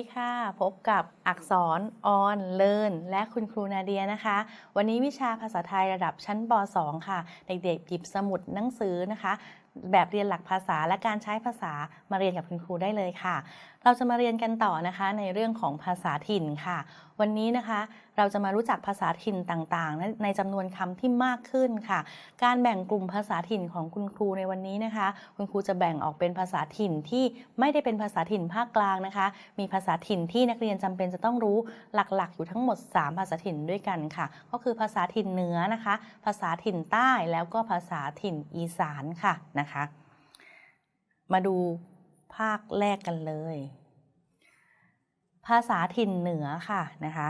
วัสดีค่ะ พบกับอักษรออนเลินและคุณครูนาเดียนะคะ วันนี้วิชาภาษาไทยระดับชั้นป .2 ค่ะ เด็กๆหยิบสมุดหนังสือนะคะ แบบเรียนหลักภาษาและการใช้ภาษามาเรียนกับคุณครูได้เลยค่ะ เราจะมาเรียนกันต่อนะคะในเรื่องของภาษาถิ่นค่ะ วันนี้นะคะเราจะมารู้จักภาษาถิ่นต่างๆ ในจำนวนคำที่มากขึ้นค่ะ การแบ่งกลุ่มภาษาถิ่นของคุณครูในวันนี้นะคะ คุณครูจะแบ่งออกเป็นภาษาถิ่นที่ไม่ได้เป็นภาษาถิ่นภาคกลางนะคะ มีภาษาถิ่นที่นักเรียนจำเป็นจะต้องรู้หลักๆ อยู่ทั้งหมด 3 ภาษาถิ่นด้วยกันค่ะ ก็คือภาษาถิ่นเหนือนะคะ ภาษาถิ่นใต้แล้วก็ภาษาถิ่นอีสานค่ะนะคะ มาดู ภาคแรกกันเลย ภาษาถิ่นเหนือค่ะนะคะ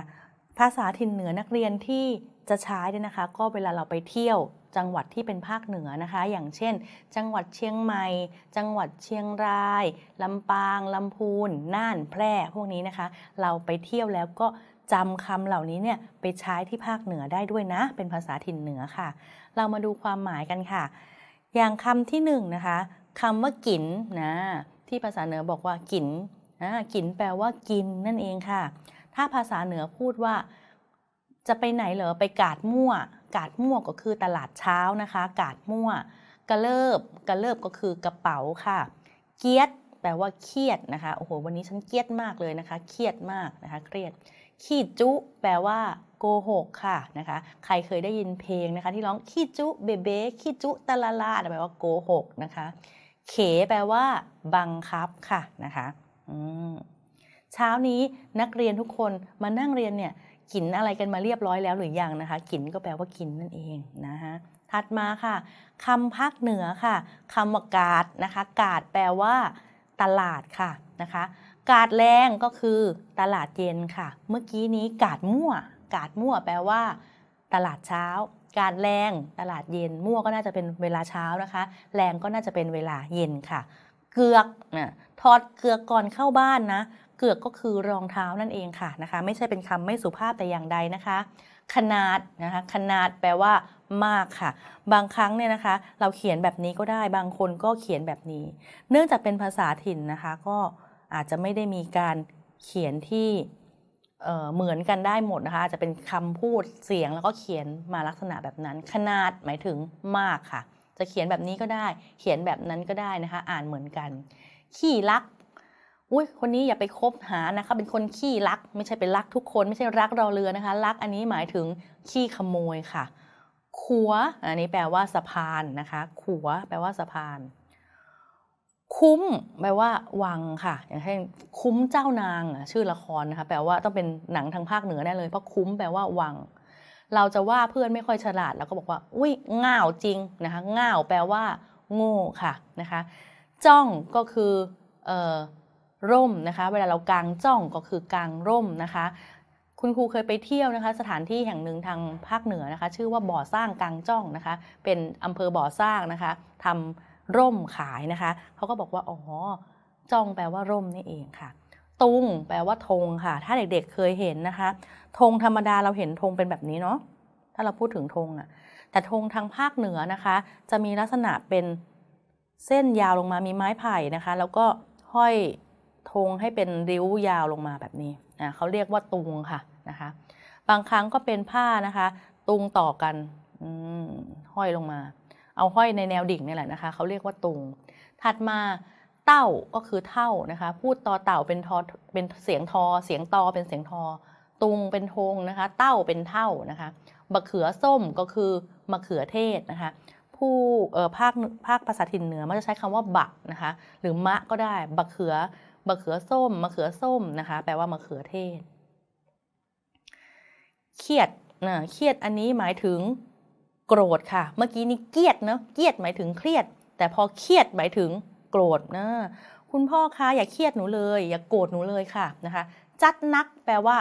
ภาษาถิ่นเหนือนักเรียนที่จะใช้เนี่ยนะคะ ก็เวลาเราไปเที่ยวจังหวัดที่เป็นภาคเหนือนะคะ อย่างเช่น จังหวัดเชียงใหม่ จังหวัดเชียงราย ลำปาง ลำพูน น่าน แพร่ พวกนี้นะคะ เราไปเที่ยวแล้วก็จำคำเหล่านี้เนี่ยไปใช้ที่ภาคเหนือได้ด้วยนะ เป็นภาษาถิ่นเหนือค่ะ เรามาดูความหมายกันค่ะ อย่างคำที่หนึ่งนะคะคำว่ากินนะ ที่ภาษาเหนือบอกว่ากินนะกินแปลว่ากินนั่นเองค่ะ ถ้าภาษาเหนือพูดว่า จะไปไหนเหรอไปกาดมั่ว กาดมั่วก็คือตลาดเช้านะคะ กาดมั่วกระเลิบกระเลิบก็คือกระเป๋าค่ะ เกียดแปลว่าเครียดนะคะโอ้โหวันนี้ฉันเครียดมากเลยนะคะ เครียดมากนะคะเครียด ขี้จุแปลว่าโกหกค่ะนะคะ ใครเคยได้ยินเพลงนะคะ ที่ร้องขี้จุเบเบ้ขี้จุตะละลาแปลว่าโกหกนะคะ เขแปลว่า บังคับค่ะนะคะเช้านี้นักเรียนทุกคนมานั่งเรียนเนี่ยกินอะไรกันมาเรียบร้อยแล้วหรือยังนะคะ กินก็แปลว่ากินนั่นเองนะคะถัดมาค่ะคำภาคเหนือค่ะคำว่ากาดนะคะ กาดแปลว่า ตลาดค่ะนะคะ กาดแรงก็คือตลาดเย็นค่ะ เมื่อกี้นี้กาดมั่ว กาดมั่วแปลว่า ตลาดเช้า กาดแรงตลาดเย็น มั่วก็น่าจะเป็นเวลาเช้านะคะ แรงก็น่าจะเป็นเวลาเย็นค่ะ เกือกนะถอดเกือกก่อนเข้าบ้านนะเกือกก็คือรองเท้านั่นเองค่ะนะคะ ไม่ใช่เป็นคำไม่สุภาพแต่อย่างใดนะคะ ขนาดนะคะขนาดแปลว่ามากค่ะ บางครั้งเนี่ยนะคะ เราเขียนแบบนี้ก็ได้บางคนก็เขียนแบบนี้ เนื่องจากเป็นภาษาถิ่นนะคะ ก็อาจจะไม่ได้มีการเขียนที่ เหมือนกันได้หมดนะคะจะเป็นคำพูดเสียงแล้วก็เขียนมาลักษณะแบบนั้น ขนาดหมายถึงมากค่ะ จะเขียนแบบนี้ก็ได้ เขียนแบบนั้นก็ได้นะคะ อ่านเหมือนกัน ขี้รักอุ้ยคนนี้อย่าไปคบหานะคะ เป็นคนขี้รัก ไม่ใช่เป็นรักทุกคนไม่ใช่รักรอเรือนะคะ รักอันนี้หมายถึงขี้ขโมยค่ะขัวอันนี้แปลว่าสะพานนะคะขัวแปลว่าสะพาน คุ้มแปลว่าวังค่ะ อย่างเช่นคุ้มเจ้านางชื่อละครนะคะแปลว่าต้องเป็นหนังทางภาคเหนือแน่เลยเพราะคุ้มแปลว่าวัง เราจะว่าเพื่อนไม่ค่อยฉลาดเราก็บอกว่า อุ้ยง่าวจริงนะคะง่าวแปลว่า โง่ค่ะนะคะจ้องก็คือออร่มนะคะ เวลาเรากางจ้องก็คือกางร่มนะคะ คุณครูเคยไปเที่ยวนะคะ สถานที่แห่งหนึ่งทางภาคเหนือนะคะ ชื่อว่าบ่อสร้างกางจ้องนะคะ เป็นอำเภอบ่อสร้างนะคะทำ ร่มขายนะคะเขาก็บอกว่าอ๋อจ้องแปลว่าร่มนี่เองค่ะ ตุงแปลว่าธงค่ะ ถ้าเด็กๆเคยเห็นนะคะธงธรรมดาเราเห็นธงเป็นแบบนี้เนาะถ้าเราพูดถึงธงอะแต่ธงทางภาคเหนือนะคะ จะมีลักษณะเป็นเส้นยาวลงมามีไม้ไผ่นะคะ แล้วก็ห้อยธงให้เป็นริ้วยาวลงมาแบบนี้อะเขาเรียกว่าตุงค่ะนะคะ บางครั้งก็เป็นผ้านะคะ ตุงต่อกันห้อยลงมา เอาห้อยในแนวดิ่งนี่แหละนะคะเขาเรียกว่าตุง ถัดมาเต้าก็คือเท่านะคะ พูดต่อเต่าเป็นทอเป็นเสียงทอ เสียงตอเป็นเสียงทอ ตุงเป็นธงนะคะ เต้าเป็นเท่านะคะบะเขือส้มก็คือมะเขือเทศนะคะ ผู้เอ่อภาคภาคภาษาถิ่นเหนือมันจะใช้คำว่าบะนะคะ หรือมะก็ได้บะเขือบะเขือส้มมะเขือส้มนะคะ แปลว่ามะเขือเทศ เครียดนะเครียดอันนี้หมายถึง โกรธค่ะ เมื่อกี้นี้เกียดเนาะเกียดหมายถึงเครียด แต่พอเครียดหมายถึงโกรธนะคุณพ่อคะอย่าเครียดหนูเลย อย่าโกรธหนูเลยค่ะนะคะจัดนักแปลว่า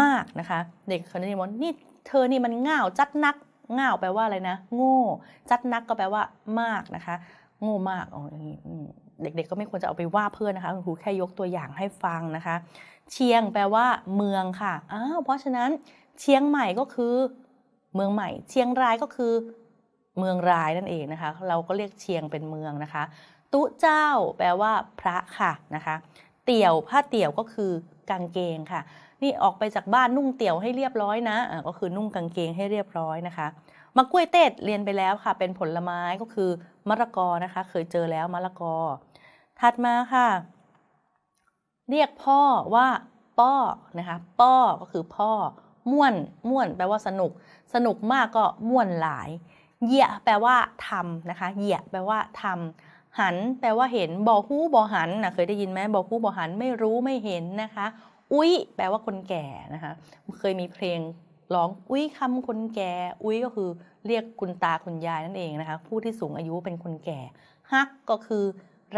มากนะคะ เด็กคนนี้บอกนี่เธอนี่มันง่าวจัดนักง่าวแปลว่าอะไรนะ โง่ จัดนักก็แปลว่ามากนะคะ โง่มากอ๋ออย่างนี้เด็กๆก็ไม่ควรจะเอาไปว่าเพื่อนนะคะคุณครูแค่ยกตัวอย่างให้ฟังนะคะ เชียงแปลว่าเมืองค่ะอ้าวเพราะฉะนั้นเชียงใหม่ก็คือ เมืองใหม่ เชียงรายก็คือเมืองรายนั่นเองนะคะ เราก็เรียกเชียงเป็นเมืองนะคะ ตุเจ้าแปลว่าพระค่ะนะคะ เตี่ยวผ้าเตี่ยวก็คือกางเกงค่ะ นี่ออกไปจากบ้านนุ่งเตี่ยวให้เรียบร้อยนะะก็คือนุ่งกางเกงให้เรียบร้อยนะคะมะกล้วยเต้เรียนไปแล้วค่ะ เป็นผลไม้ก็คือมะละกอนะคะ เคยเจอแล้วมะละกอ ถัดมาค่ะ เรียกพ่อว่า ป้อนะคะ ป้อก็คือพ่อ ม่วนม่วนแปลว่าสนุก สนุกมากก็ม่วนหลาย เหยียแปลว่าทำนะคะ เหยียแปลว่าทำหัน แปลว่าเห็นบอฮู้บอหันนะเคยได้ยินไหมบอฮู้บอหันไม่รู้ไม่เห็นนะคะ อุ้ยแปลว่าคนแก่นะคะ เคยมีเพลงร้องอุ้ยคำคนแก่ อุ้ยก็คือเรียกคุณตาคุณยายนั่นเองนะคะ ผู้ที่สูงอายุเป็นคนแก่ ฮักก็คือ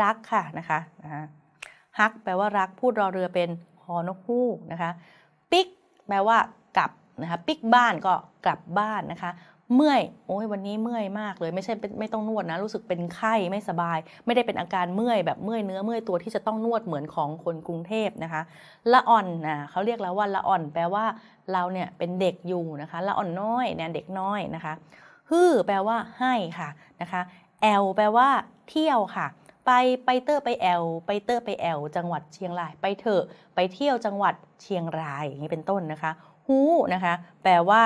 รักค่ะนะคะนะะฮักแปลว่ารักพูดรอเรือเป็นฮอนกฮูกนะคะ ปิกแปลว่า กลับนะคะปิกบ้านก็กลับบ้านนะคะ เมื่อยโอ้ยวันนี้เมื่อยมากเลยไม่ใช่ไม่ต้องนวดนะรู้สึกเป็นไข้ไม่สบาย ไม่ได้เป็นอาการเมื่อยแบบเมื่อยเนื้อเมื่อยตัวที่จะต้องนวดเหมือนของคนกรุงเทพนะคะละอ่อนนะเขาเรียกแล้วว่าละอ่อนแปลว่าเราเนี่ยเป็นเด็กอยู่นะคะละอ่อนน้อยเนี่ยเด็กน้อยนะคะฮือแปลว่าให้ค่ะนะคะแอลแปลว่าเที่ยวค่ะไปไปเตอร์ไปแอลไปเตอร์ไปแอลจังหวัดเชียงราย ไปเถอะไปเที่ยวจังหวัดเชียงรายอย่างนี้เป็นต้นนะคะ ฮู้นะคะ แปลว่า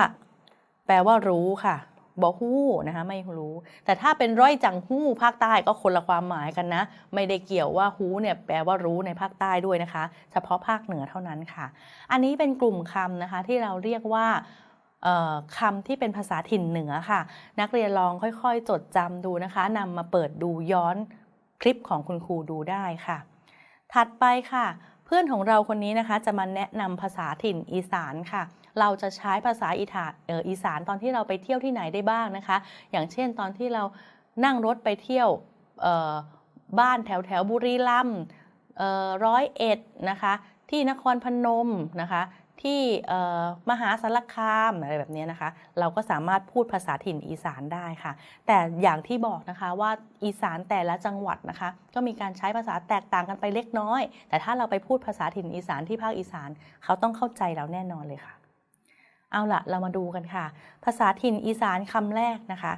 แปลว่ารู้ค่ะบอกฮู้นะคะไม่รู้ แต่ถ้าเป็นร้อยจังฮู้ภาคใต้ก็คนละความหมายกันนะ ไม่ได้เกี่ยวว่าฮู้เนี่ยแปลว่ารู้ในภาคใต้ด้วยนะคะ เฉพาะภาคเหนือเท่านั้นค่ะ อันนี้เป็นกลุ่มคำนะคะที่เราเรียกว่าคำที่เป็นภาษาถิ่นเหนือค่ะ นักเรียนลองค่อยๆ จดจำดูนะคะนำมาเปิดดูย้อนคลิปของคุณครูดูได้ค่ะ ถัดไปค่ะ พื่อนของเราคนนี้นะคะจะมาแนะนำภาษาถิ่นอีสานค่ะ เราจะใช้ภาษาอีถาอ,อีสานตอนที่เราไปเที่ยวที่ไหนได้บ้างนะคะ อย่างเช่นตอนที่เรานั่งรถไปเที่ยวบ้านแถวแถวบุรีรัมย์ร้อยเอ็ดนะคะ ที่นครพนมนะคะ ที่มหาสารคามอะไรแบบนี้นะคะ เราก็สามารถพูดภาษาถิ่นอีสานได้ค่ะ แต่อย่างที่บอกนะคะว่าอีสานแต่ละจังหวัดนะคะ ก็มีการใช้ภาษาแตกต่างกันไปเล็กน้อย แต่ถ้าเราไปพูดภาษาถิ่นอีสานที่ภาคอีสานเขาต้องเข้าใจเราแน่นอนเลยค่ะ เอาละเรามาดูกันค่ะ ภาษาถิ่นอีสานคำแรกนะคะ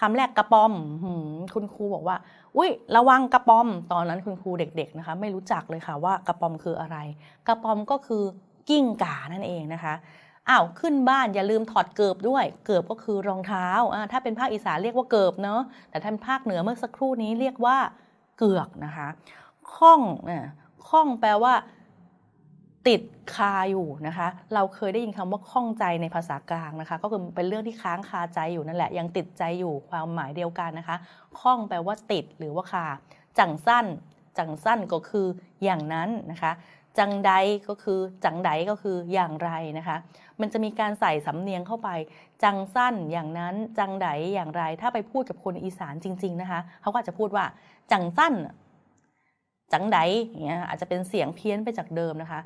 คำแรกกระปอมหืมคุณครูบอกว่า อุ้ยระวังกระปอม ตอนนั้นคุณครูเด็ก ๆนะคะ ไม่รู้จักเลยค่ะว่ากระปอมคืออะไร กระปอมก็คือ กิ้งก่านั่นเองนะคะอ้าวขึ้นบ้านอย่าลืมถอดเกิบด้วย เกิบก็คือรองเท้าถ้าเป็นภาคอีสานเรียกว่าเกิบเนาะแต่ถ้าเป็นภาคเหนือเมื่อสักครู่นี้เรียกว่าเกือกนะคะข้องอ่าข้องแปลว่า ติดคาอยู่นะคะ เราเคยได้ยินคำว่าข้องใจในภาษากลางนะคะ ก็คือเป็นเรื่องที่ค้างคาใจอยู่นั่นแหละ ยังติดใจอยู่ความหมายเดียวกันนะคะข้องแปลว่าติดหรือว่าคาจังสั้นจังสั้นก็คืออย่างนั้นนะคะ จังใดก็คือจังใดก็คืออย่างไรนะคะ มันจะมีการใส่สำเนียงเข้าไป จังสั้นอย่างนั้นจังใดอย่างไร ถ้าไปพูดกับคนอีสานจริง ๆ นะคะเขาก็อาจจะพูดว่า จังสั้น จังใดอย่างเงี้ยอาจจะเป็นเสียงเพี้ยนไปจากเดิมนะคะ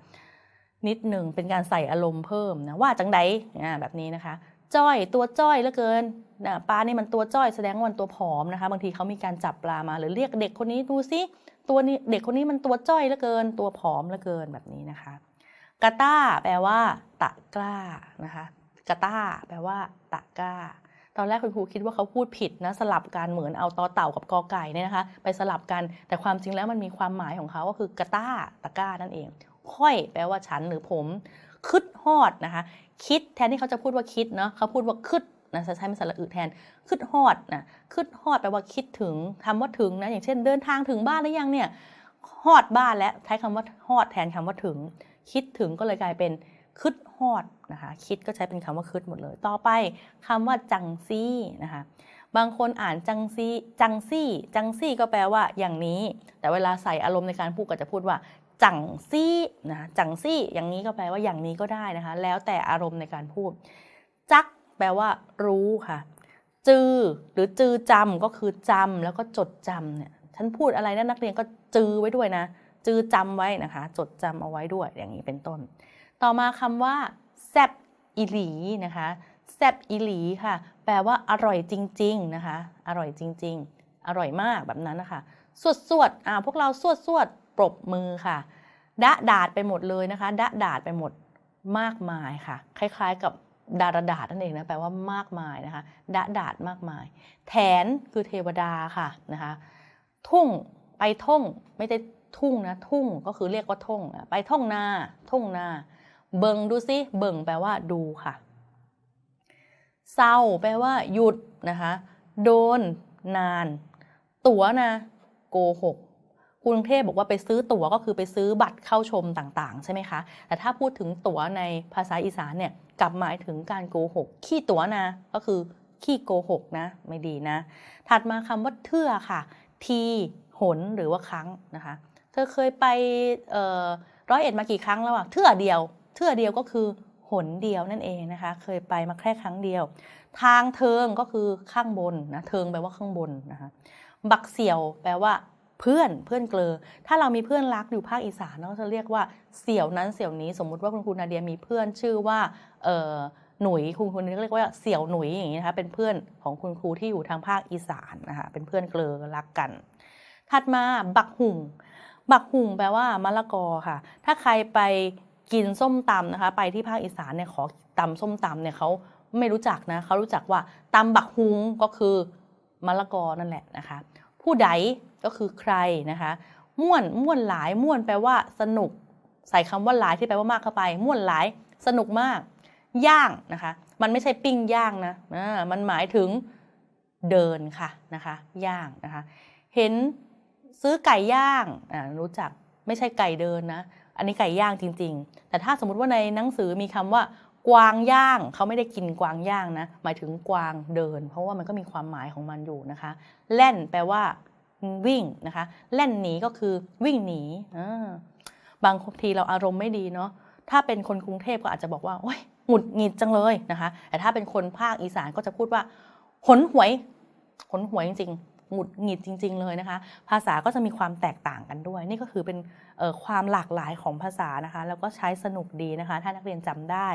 นิดหนึ่งเป็นการใส่อารมณ์เพิ่มนะว่าจังใดอ่าแบบนี้นะคะ จ้อยตัวจ้อยเหลือเกินนะปลานี่มันตัวจ้อยแสดงว่ามันตัวผอมนะคะ บางทีเขามีการจับปลามาหรือเรียกเด็กคนนี้ดูซิตัวนี้เด็กคนนี้มันตัวจ้อยเหลือเกิน ตัวผอมเหลือเกินแบบนี้นะคะกาตาแปลว่า ตะกร้านะคะกาตาแปลว่า ตะกร้า ตอนแรกคุณครูคิดว่าเขาพูดผิดนะสลับกันเหมือนเอาตอเต่ากับกอไก่เนี่ยนะคะ ไปสลับกันแต่ความจริงแล้วมันมีความหมายของเขาก็คือกาตาตะกร้านั่นเอง ค่อย แปลว่าฉันหรือผม คึดฮอดนะคะ คิดแทนที่เขาจะพูดว่าคิดเนาะเขาพูดว่าคึดนะจะใช้เป็นสระอึแทนคึดฮอดนะคึดฮอดแปลว่าคิดถึงคำว่าถึงนะอย่างเช่น เดินทางถึงบ้านหรือยังเนี่ยฮอดบ้านแล้วใช้คำว่าฮอดแทนคำว่าถึง คิดถึงก็เลยกลายเป็นคึดฮอดนะคะคิดก็ใช้เป็นคำว่าคึดหมดเลย ต่อไปคำว่าจังซี่นะคะบางคนอ่านจังซี่จังซี่ จังซี่ก็แปลว่าอย่างนี้ แต่เวลาใส่อารมณ์ในการพูดก็จะพูดว่า จังซี่นะจังซี่อย่างนี้ก็แปลว่าอย่างนี้ก็ได้นะคะ แล้วแต่อารมณ์ในการพูด จัก แปลว่า รู้ค่ะ จือ หรือจือจำก็คือจำแล้วก็จดจำเนี่ยฉันพูดอะไรนะนักเรียนก็จือไว้ด้วยนะ จือจำไว้นะคะ จดจำเอาไว้ด้วยอย่างนี้เป็นต้น ต่อมาคำว่าแซบอีหลีนะคะแซบอีหลีค่ะ แปลว่าอร่อยจริง ๆนะคะ อร่อยจริง ๆ อร่อยมากแบบนั้นนะคะสวดสวดอ่าพวกเราสวดสวด ปรบมือค่ะดะดาดไปหมดเลยนะคะดะดาดไปหมดมากมายค่ะ คล้ายๆกับดารดาษนั่นเองนะแปลว่ามากมายนะคะดะดาดมากมาย แถนคือเทวดาค่ะนะคะทุ่งไปท่องไม่ได้ทุ่งนะทุ่งก็คือเรียกว่าท่องไปท่องนาท่องนา เบิงดูสิเบิงแปลว่าดูค่ะเศร้าแปลว่าหยุดนะคะ โดน นาน ตั๋วนะ โกหก กรุงเทพบอกว่าไปซื้อตั๋วก็คือไปซื้อบัตรเข้าชมต่างๆ ใช่ไหมคะ แต่ถ้าพูดถึงตั๋วในภาษาอีสานเนี่ยกลับหมายถึงการโกหก ขี้ตั๋วนะ ก็คือขี้โกหกนะ ไม่ดีนะ ถัดมาคำว่าเทื่อค่ะ ทีหนหรือว่าครั้งนะคะ เธอเคยไปร้อยเอ็ดมากี่ครั้งแล้วอะเทื่อเดียว เทื่อเดียวก็คือหนเดียวนั่นเองนะคะ เคยไปมาแค่ครั้งเดียว ทางเทิงก็คือข้างบนนะ เทิงแปลว่าข้างบนนะคะ บักเสี่ยวแปลว่า เพื่อนเพื่อนเกลอ ถ้าเรามีเพื่อนรักอยู่ภาคอีสานเราจะเรียกว่าเสี่ยวนั้นเสี่ยวนี้สมมุติว่าคุณครูนาเดียมีเพื่อนชื่อว่าเออหนุ่ยคุณครูนี่เรียกว่าเสี่ยวหนุ่ยอย่างนี้นะคะเป็นเพื่อนของคุณครูที่อยู่ทางภาคอีสานนะคะเป็นเพื่อนเกลอรักกัน ถัดมาบักหุ่งบักหุ่งแปลว่ามะละกอค่ะ ถ้าใครไปกินส้มตำนะคะ ไปที่ภาคอีสานเนี่ยขอตำส้มตำเนี่ยเขาไม่รู้จักนะเขารู้จักว่าตำบักหุงก็คือมะละกอนั่นแหละนะคะ ผู้ใด ก็คือใครนะคะม่วนม่วนหลายม่วนแปลว่าสนุก ใส่คำว่าหลายที่แปลว่ามากเข้าไป ม่วนหลายสนุกมาก ย่างนะคะ มันไม่ใช่ปิ้งย่างนะมันหมายถึงเดินค่ะนะคะย่างนะคะ เห็นซื้อไก่ย่างรู้จักไม่ใช่ไก่เดินนะอันนี้ไก่ย่างจริง ๆ แต่ถ้าสมมติว่าในหนังสือมีคำว่ากวางย่างเขาไม่ได้กินกวางย่างนะหมายถึงกวางเดิน เพราะว่ามันก็มีความหมายของมันอยู่นะคะ แล่นแปลว่า วิ่งนะคะแล่นหนีก็คือวิ่งหนีบางทีเราอารมณ์ไม่ดีเนาะถ้าเป็นคนกรุงเทพก็อาจจะบอกว่าโอ้ยหงุดหงิดจังเลยนะคะ แต่ถ้าเป็นคนภาคอีสานก็จะพูดว่าขนหวยขนหวยจริงๆหงุดหงิดจริง ๆ เลยนะคะ ภาษาก็จะมีความแตกต่างกันด้วย นี่ก็คือเป็นความหลากหลายของภาษานะคะ แล้วก็ใช้สนุกดีนะคะ ถ้านักเรียนจำได้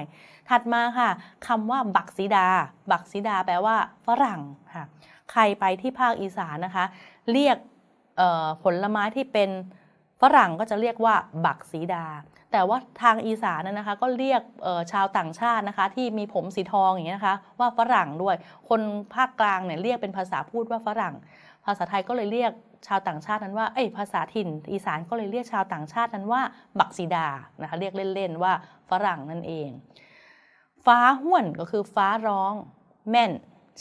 ถัดมาค่ะคำว่าบักซีดา บักซีดาแปลว่าฝรั่งค่ะ ใครไปที่ภาคอีสานนะคะ เรียกผลไม้ที่เป็นฝรั่งก็จะเรียกว่าบักสีดา แต่ว่าทางอีสานนะคะ ก็เรียกชาวต่างชาตินะคะ ที่มีผมสีทองอย่างนี้นะคะ ว่าฝรั่งด้วย คนภาคกลางเนี่ยเรียกเป็นภาษาพูดว่าฝรั่ง ภาษาไทยก็เลยเรียกชาวต่างชาตินั้นว่าเอ้ยภาษาถิ่น อีสานก็เลยเรียกชาวต่างชาตินั้นว่า บักสีดานะคะเรียกเล่นๆว่าฝรั่งนั่นเอง ฟ้าห้วนก็คือฟ้าร้อง แม่น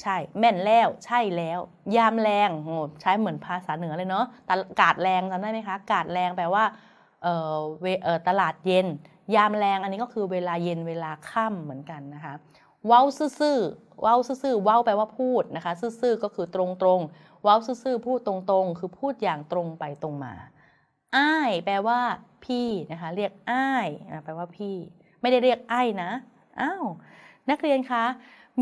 ใช่ แม่นแล้ว ใช่แล้ว ยามแรงโหใช้เหมือนภาษาเหนือเลยเนาะกาดแรงจำได้ไหมคะ กาดแรงแปลว่าเออเออตลาดเย็น ยามแรงอันนี้ก็คือเวลาเย็นเวลาค่ำเหมือนกันนะคะเว้าซื่อเว้าซื่อเว้าแปลว่าพูดนะคะ ซื่อก็คือตรงๆเว้าซื่อพูดตรงๆคือพูดอย่างตรงไปตรงมาอ้ายแปลว่าพี่นะคะ เรียกอ้ายแปลว่าพี่ ไม่ได้เรียกไอ้นะ อ้าวนักเรียนคะ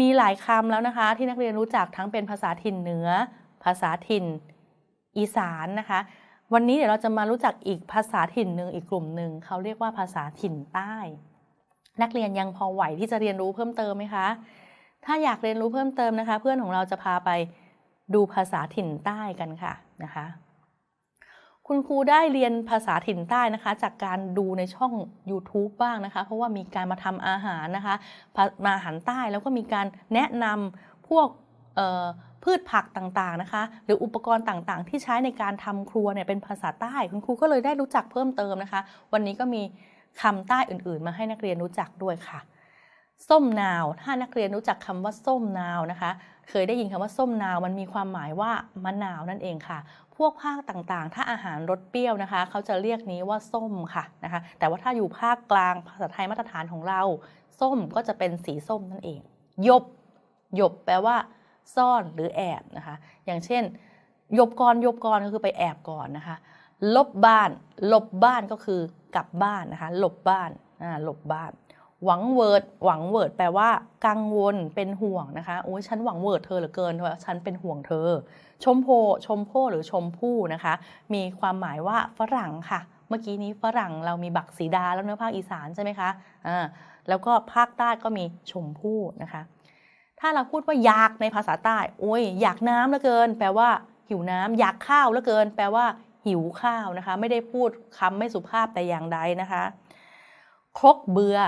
มีหลายคำแล้วนะคะ ที่นักเรียนรู้จักทั้งเป็นภาษาถิ่นเหนือ ภาษาถิ่น อีสานนะคะ วันนี้เดี๋ยวเราจะมารู้จักอีกภาษาถิ่นหนึ่งอีกกลุ่มหนึ่งเขาเรียกว่าภาษาถิ่นใต้ นักเรียนยังพอไหวที่จะเรียนรู้เพิ่มเติมไหมคะ ถ้าอยากเรียนรู้เพิ่มเติมนะคะ เพื่อนของเราจะพาไปดูภาษาถิ่นใต้กันค่ะนะคะ คุณครูได้เรียนภาษาถิ่นใต้นะคะ จากการดูในช่อง YouTube บ้างนะคะ เพราะว่ามีการมาทำอาหารนะคะ มาอาหารใต้แล้วก็มีการแนะนำพวกพืชผักต่างๆนะคะ หรืออุปกรณ์ต่างๆ ที่ใช้ในการทำครัวเนี่ยเป็นภาษาใต้ คุณครูก็เลยได้รู้จักเพิ่มเติมนะคะ วันนี้ก็มีคำใต้อื่นๆ มาให้นักเรียนรู้จักด้วยค่ะ ส้มนาว ถ้านักเรียนรู้จักคำว่าส้มนาวนะคะ เคยได้ยินคำว่าส้มนาว มันมีความหมายว่ามะนาวนั่นเองค่ะ พวกภาคต่างๆ ถ้าอาหารรสเปรี้ยวนะคะ เขาจะเรียกนี้ว่าส้มค่ะนะคะ แต่ว่าถ้าอยู่ภาคกลางภาษาไทยมาตรฐานของเรา ส้มก็จะเป็นสีส้มนั่นเอง ยบ ยบแปลว่า ซ่อนหรือแอบนะคะ อย่างเช่น ยบกรยบกรก็คือไปแอบก่อนนะคะ ลบบ้าน ลบบ้านก็คือกลับบ้านนะคะหลบบ้าน อ่าหลบบ้าน หวังเวิร์ดหวังเวิร์ดแปลว่า กังวลเป็นห่วงนะคะโอ้ยฉันหวังเวิร์ดเธอเหลือเกินเพราะฉันเป็นห่วงเธอ ชมโพชมโพหรือชมพู่นะคะ มีความหมายว่าฝรั่งค่ะ เมื่อกี้นี้ฝรั่งเรามีบักสีดาแล้วเนื้อภาคอีสานใช่ไหมคะอ่าแล้วก็ภาคใต้ก็มีชมพู่นะคะ ถ้าเราพูดว่าอยากในภาษาใต้โอ้ยอยากน้ำเหลือเกิน แปลว่า หิวน้ำอยากข้าวเหลือเกิน แปลว่า หิวข้าวนะคะ ไม่ได้พูดคำไม่สุภาพแต่อย่างใดนะคะครกเบือ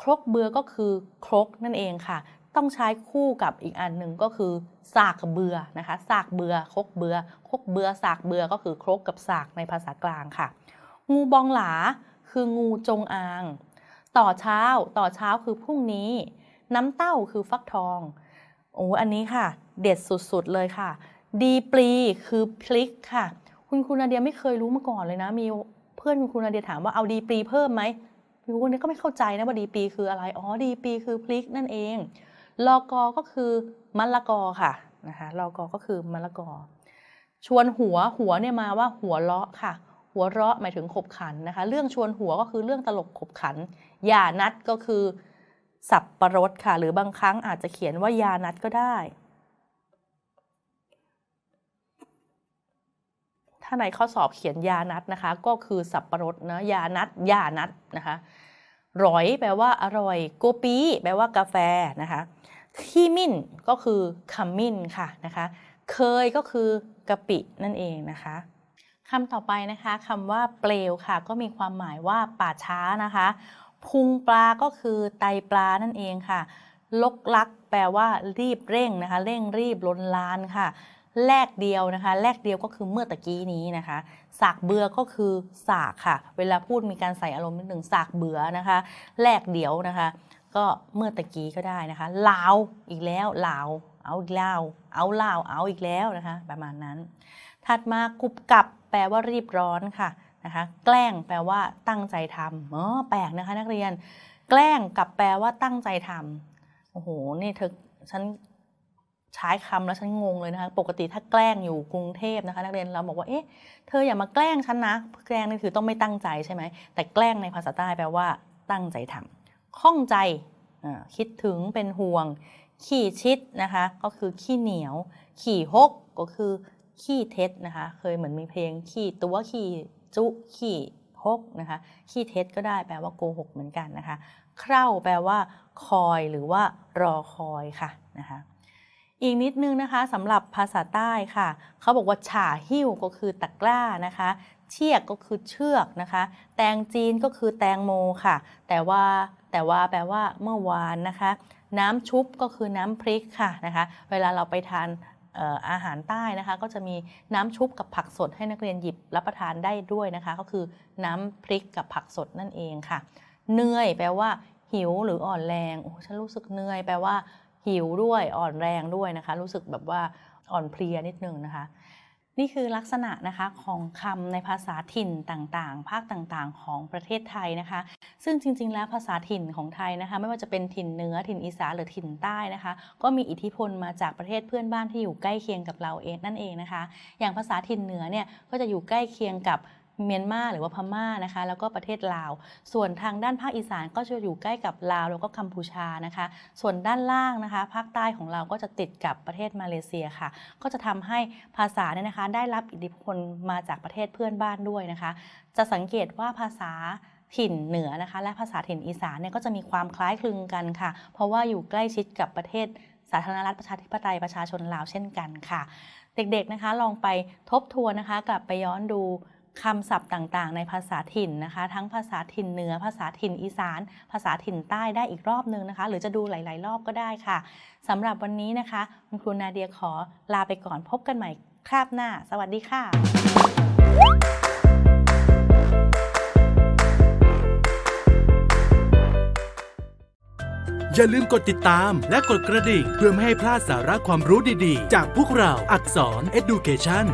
ครกเบือก็คือครกนั่นเองค่ะ ต้องใช้คู่กับอีกอันหนึ่งก็คือสากเบือนะคะสากเบือครกเบือครกเบือสากเบือก็คือครกกับสากในภาษากลางค่ะ งูบองหลาคืองูจงอาง ต่อเช้าต่อเช้าคือพรุ่งนี้ น้ำเต้าคือฟักทองโอ้อันนี้ค่ะ เด็ดสุดๆเลยค่ะ ดีปลีคือพลิกค่ะ คุณครูนาเดียไม่เคยรู้มาก่อนเลยนะมีเพื่อนคุณครูนาเดียถามว่าเอาดีปลีเพิ่มไหม คุณครูนาเดียก็ไม่เข้าใจนะว่าดีปีคืออะไร อ๋อดีปีคือพลิกนั่นเอง ลอกอก็คือมะละกอค่ะนะคะลอกอก็คือมะละกอ ชวนหัวหัวเนี่ยมาว่าหัวเราะค่ะ หัวเราะหมายถึงขบขันนะคะ เรื่องชวนหัวก็คือเรื่องตลกขบขัน อย่านัดก็คือสับประรดค่ะ หรือบางครั้งอาจจะเขียนว่ายานัดก็ได้ ถ้าในข้อสอบเขียนยานัดนะคะ ก็คือสับประรดนะยานัดยานัดนะคะร้อยแปลว่าอร่อยโกปีแปลว่ากาแฟนะคะขี้มิ้นก็คือขมิ้นค่ะนะคะเคยก็คือกะปินั่นเองนะคะคำต่อไปนะคะคำว่าเปลวค่ะ ก็มีความหมายว่าป่าช้านะคะพุงปลาก็คือไตปลานั่นเองค่ะ ลกลัก แปลว่ารีบเร่งนะคะ เร่งรีบล้นลานค่ะ แลกเดียวนะคะ แลกเดียวก็คือเมื่อตะกี้นี้นะคะสากเบือก็คือสากค่ะ เวลาพูดมีการใส่อารมณ์นิดหนึ่งสากเบือนะคะ แลกเดียวนะคะ ก็เมื่อตะกี้ก็ได้นะคะลาวอีกแล้วลาวเอาอีกแล้วเอาลาวเอาอีกแล้วนะคะ ประมาณนั้น ถัดมากุบกับแปลว่ารีบร้อนค่ะนะคะแกล้งแปลว่าตั้งใจทำอ๋อแปลกนะคะ นักเรียน แกล้งกับแปลว่าตั้งใจทำโอ้โหนี่เธอฉัน ใช้คำแล้วฉันงงเลยนะคะ ปกติถ้าแกล้งอยู่กรุงเทพนะคะ นักเรียนเราบอกว่า เอ๊ะ เธออย่ามาแกล้งฉันนะ แกล้งนี่คือต้องไม่ตั้งใจใช่ไหม แต่แกล้งในภาษาใต้แปลว่า ตั้งใจทำข้องใจ คิดถึงเป็นห่วง ขี้ชิดนะคะ ก็คือขี้เหนียว ขี่ฮกก็คือขี้เท็จนะคะ เคยเหมือนมีเพลงขี้ตัวขี้จุขี้ฮกนะคะ ขี้เท็จก็ได้แปลว่าโกหกเหมือนกันนะคะ เคร่าแปลว่า คอยหรือว่ารอคอยค่ะนะคะ อีกนิดนึงนะคะสำหรับภาษาใต้ค่ะ เขาบอกว่าฉ่าหิ้วก็คือตะกร้านะคะ เชือกก็คือเชือกนะคะ แตงจีนก็คือแตงโมค่ะ แต่ว่าแต่ว่าแปลว่าเมื่อวานนะคะ น้ำชุบก็คือน้ำพริกค่ะนะคะ เวลาเราไปทานอาหารใต้นะคะ ก็จะมีน้ำชุบกับผักสดให้นักเรียนหยิบรับประทานได้ด้วยนะคะ ก็คือน้ำพริกกับผักสดนั่นเองค่ะ เหนื่อยแปลว่าหิวหรืออ่อนแรงโอ้ฉันรู้สึกเหนื่อยแปลว่า หิวด้วยอ่อนแรงด้วยนะคะ รู้สึกแบบว่าอ่อนเพลียนิดนึงนะคะ นี่คือลักษณะนะคะของคำในภาษาถิ่นต่างๆ ภาคต่างๆ ของประเทศไทยนะคะ ซึ่งจริง ๆ แล้วภาษาถิ่นของไทยนะคะ ไม่ว่าจะเป็นถิ่นเหนือถิ่นอีสานหรือถิ่นใต้นะคะ ก็มีอิทธิพลมาจากประเทศเพื่อนบ้านที่อยู่ใกล้เคียงกับเราเองนั่นเองนะคะ อย่างภาษาถิ่นเหนือเนี่ยก็จะอยู่ใกล้เคียงกับ เมียนมาหรือว่าพม่านะคะ แล้วก็ประเทศลาว ส่วนทางด้านภาคอีสานก็จะอยู่ใกล้กับลาวแล้วก็กัมพูชานะคะ ส่วนด้านล่างนะคะ ภาคใต้ของเราก็จะติดกับประเทศมาเลเซียค่ะ ก็จะทำให้ภาษาเนี่ยนะคะได้รับอิทธิพลมาจากประเทศเพื่อนบ้านด้วยนะคะ จะสังเกตว่าภาษาถิ่นเหนือนะคะ และภาษาถิ่นอีสานเนี่ยก็จะมีความคล้ายคลึงกันค่ะ เพราะว่าอยู่ใกล้ชิดกับประเทศสาธารณรัฐประชาธิปไตยประชาชนลาวเช่นกันค่ะ เด็กๆนะคะลองไปทบทวนนะคะ กลับไปย้อนดู คำศัพท์ต่างๆ ในภาษาถิ่นนะคะ ทั้งภาษาถิ่นเหนือ ภาษาถิ่นอีสาน ภาษาถิ่นใต้ได้อีกรอบนึงนะคะ หรือจะดูหลาย ๆ รอบก็ได้ค่ะสำหรับวันนี้นะคะคุณครูนาเดียขอลาไปก่อนพบกันใหม่คราบหน้า สวัสดีค่ะอย่าลืมกดติดตามและกดกระดิ่ง เพื่อไม่ให้พลาดสาระความรู้ดีๆ จากพวกเราอักษร Education